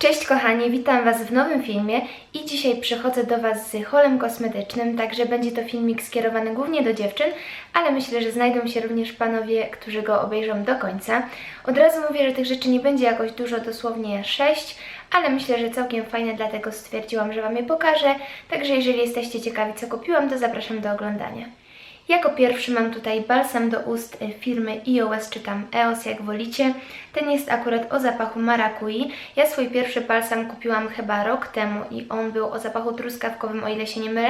Cześć kochani, witam Was w nowym filmie i dzisiaj przychodzę do Was z holem kosmetycznym, także będzie to filmik skierowany głównie do dziewczyn, ale myślę, że znajdą się również panowie, którzy go obejrzą do końca. Od razu mówię, że tych rzeczy nie będzie jakoś dużo, dosłownie 6, ale myślę, że całkiem fajne, dlatego stwierdziłam, że Wam je pokażę, także jeżeli jesteście ciekawi co kupiłam, to zapraszam do oglądania. Jako pierwszy mam tutaj balsam do ust y, firmy EOS, czy tam EOS, jak wolicie. Ten jest akurat o zapachu marakui. Ja swój pierwszy balsam kupiłam chyba rok temu i on był o zapachu truskawkowym, o ile się nie mylę.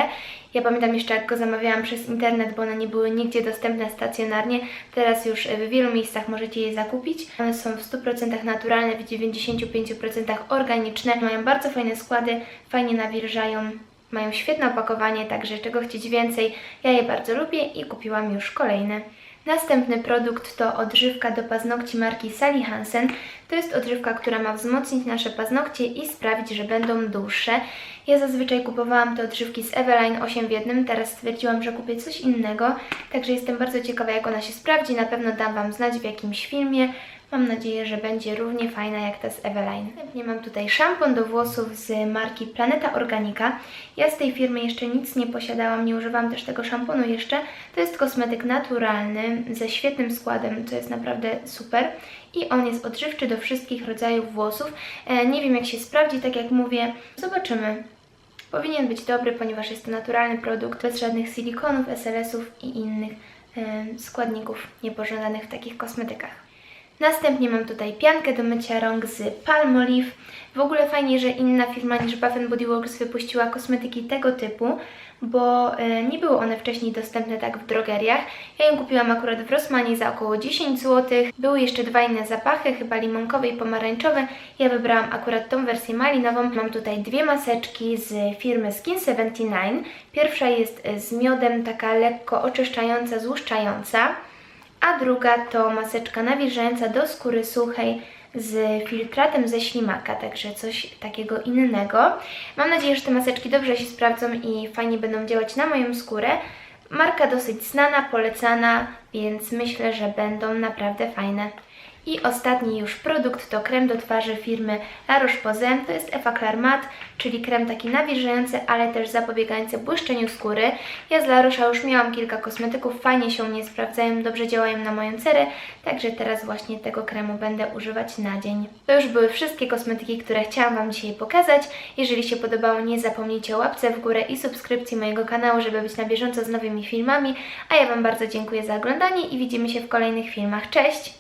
Ja pamiętam jeszcze, jak go zamawiałam przez internet, bo one nie były nigdzie dostępne stacjonarnie. Teraz już w wielu miejscach możecie je zakupić. One są w 100% naturalne, w 95% organiczne. Mają bardzo fajne składy, fajnie nawilżają. Mają świetne opakowanie, także czego chcieć więcej. Ja je bardzo lubię i kupiłam już kolejne. Następny produkt to odżywka do paznokci marki Sally Hansen. To jest odżywka, która ma wzmocnić nasze paznokcie i sprawić, że będą dłuższe. Ja zazwyczaj kupowałam te odżywki z Eveline 8 w jednym, teraz stwierdziłam, że kupię coś innego, także jestem bardzo ciekawa jak ona się sprawdzi. Na pewno dam Wam znać w jakimś filmie. Mam nadzieję, że będzie równie fajna jak ta z Eveline. Następnie mam tutaj szampon do włosów z marki Planeta Organika. Ja z tej firmy jeszcze nic nie posiadałam, nie używam też tego szamponu jeszcze. To jest kosmetyk naturalny ze świetnym składem, co jest naprawdę super. I on jest odżywczy do wszystkich rodzajów włosów. E, nie wiem jak się sprawdzi, tak jak mówię, zobaczymy. Powinien być dobry, ponieważ jest to naturalny produkt, bez żadnych silikonów, SLS-ów i innych e, składników niepożądanych w takich kosmetykach. Następnie mam tutaj piankę do mycia rąk z Palmolive. W ogóle fajnie, że inna firma niż Bath Body Works wypuściła kosmetyki tego typu, bo e, nie były one wcześniej dostępne tak w drogeriach. Ja ją kupiłam akurat w Rossmanie za około 10 zł. Były jeszcze dwa inne zapachy, chyba limonkowe i pomarańczowe. Ja wybrałam akurat tą wersję malinową. Mam tutaj dwie maseczki z firmy Skin 79. Pierwsza jest z miodem, taka lekko oczyszczająca, złuszczająca a druga to maseczka nawilżająca do skóry suchej z filtratem ze ślimaka, także coś takiego innego. Mam nadzieję, że te maseczki dobrze się sprawdzą i fajnie będą działać na moją skórę. Marka dosyć znana, polecana, więc myślę, że będą naprawdę fajne. I ostatni już produkt to krem do twarzy firmy La Roche-Posay. To jest Effaclar Matte, czyli krem taki nawilżający, ale też zapobiegający błyszczeniu skóry. Ja z La Roche'a już miałam kilka kosmetyków, fajnie się u mnie sprawdzają, dobrze działają na moją cerę, także teraz właśnie tego kremu będę używać na dzień. To już były wszystkie kosmetyki, które chciałam Wam dzisiaj pokazać. Jeżeli się podobało, nie zapomnijcie o łapce w górę i subskrypcji mojego kanału, żeby być na bieżąco z nowymi filmami. A ja Wam bardzo dziękuję za oglądanie i widzimy się w kolejnych filmach. Cześć!